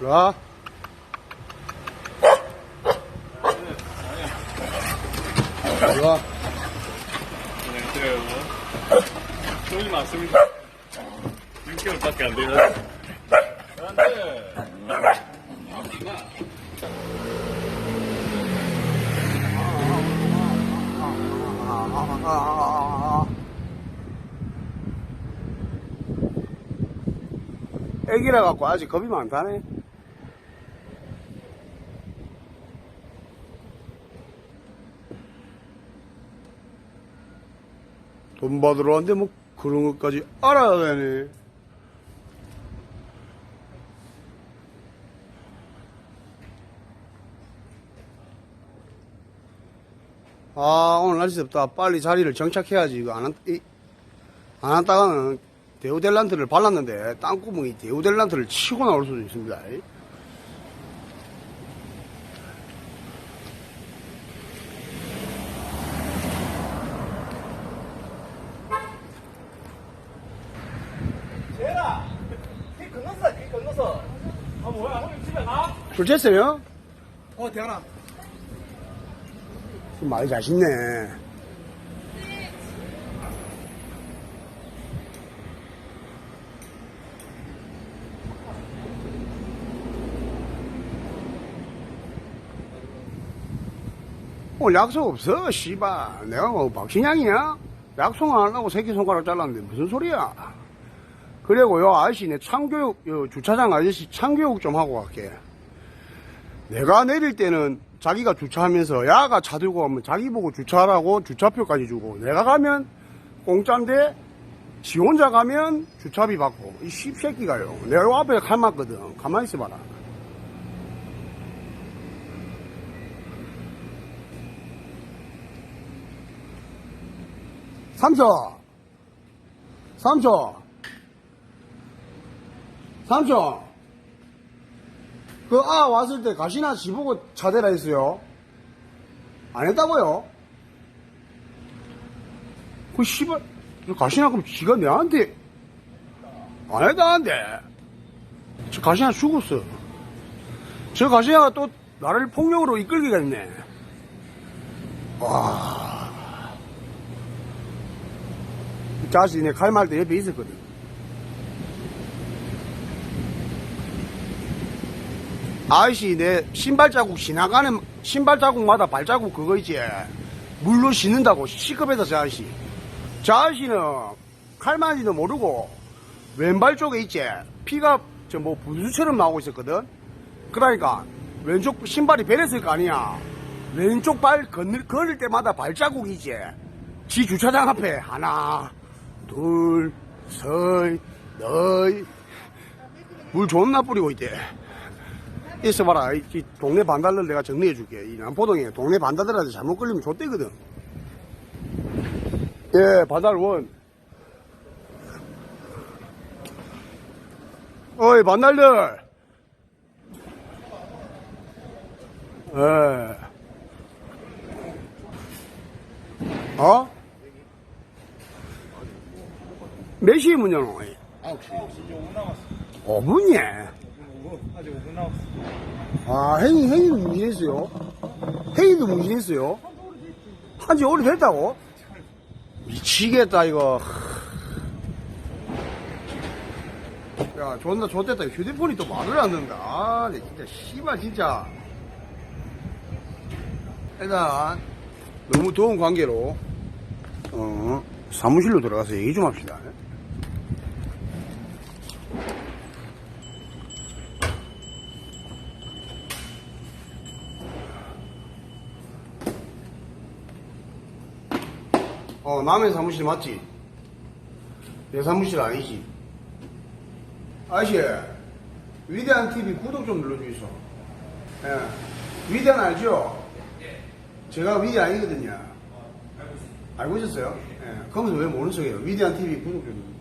일로 와. 일로 와. 안녕하세요. 돈이 많습니다. 6개월밖에 안 되나? 애기라 갖고 아직 겁이 많다네. 돈 받으러 왔는데 뭐 그런 것까지 알아야 되네. 아, 오늘 날씨 덥다. 빨리 자리를 정착해야지. 이거 안, 한- 이, 안 왔다가는 데오델란트를 발랐는데 땅구멍이 데오델란트를 치고 나올 수도 있습니다. 얘라! 길 건넜어, 길 건넜어. 아, 뭐야, 형님 집에 가? 술 쳤어요? 어. 술 많이 자신네. 오늘 약속 없어, 씨발. 내가 뭐 박신양이야? 약속 안 하려고 새끼손가락 잘랐는데 무슨 소리야? 그리고 요 아저씨 내 참교육, 요 주차장 아저씨 참교육 좀 하고 갈게. 내가 내릴 때는 자기가 주차하면서 야가 차 들고 가면 자기 보고 주차하라고 주차표까지 주고 내가 가면 공짜인데 지 혼자 가면 주차비 받고 이 씹새끼가요. 내가 요 앞에 칼맞거든. 가만히 있어봐라. 삼촌! 삼촌! 삼촌 그 아 왔을 때 가시나 지보고 차대라 했어요. 안 했다고요? 그 씨발 그 가시나 그럼 지가 내한테 안 했다는데 저 가시나 죽었어. 저 가시나가 또 나를 폭력으로 이끌기겠네. 와. 이 자식이 내 칼말 때 옆에 있었거든. 아이씨 내 신발 자국 지나가는 신발 자국마다 발자국 그거 있지. 물로 씻는다고 시급해서 저 아저씨. 저 아저씨는 칼만지도 모르고 왼발 쪽에 있지. 피가 저 뭐 분수처럼 나오고 있었거든. 그러니까 왼쪽 신발이 베렸을 거 아니야. 왼쪽 발 건널, 걸을 때마다 발자국이 있지. 지 주차장 앞에 하나 둘셋넷물 존나 뿌리고 있대 있어봐라. 이, 이 동네 반달들 내가 정리해 줄게. 이 남포동에 동네 반달들한테 잘못 걸리면 좆대거든. 예, 반달 원. 어이, 반달들. 예. 어? 몇 시에 문 열어? 9시. 5분 남았어. 5분이야. 5분, 아직 5분 남았어. 아, 행위, 행위도 무진했어요? 행위도 무진했어요? 한지 오래됐다고? 미치겠다, 이거. 야, 존나 좋됐다. 휴대폰이 또 말을 안 듣는다. 아, 내 진짜, 씨발, 진짜. 일단, 너무 더운 관계로, 어, 사무실로 들어가서 얘기 좀 합시다. 어, 남의 사무실 맞지? 내 사무실 아니지? 아저씨, 위대한 TV 구독 좀 눌러주이소. 예. 위대한 알죠? 제가 위대 아니거든요. 알고 있었어요? 예. 그러면서 왜 모르는 척해요? 위대한 TV 구독 좀 눌러주세요.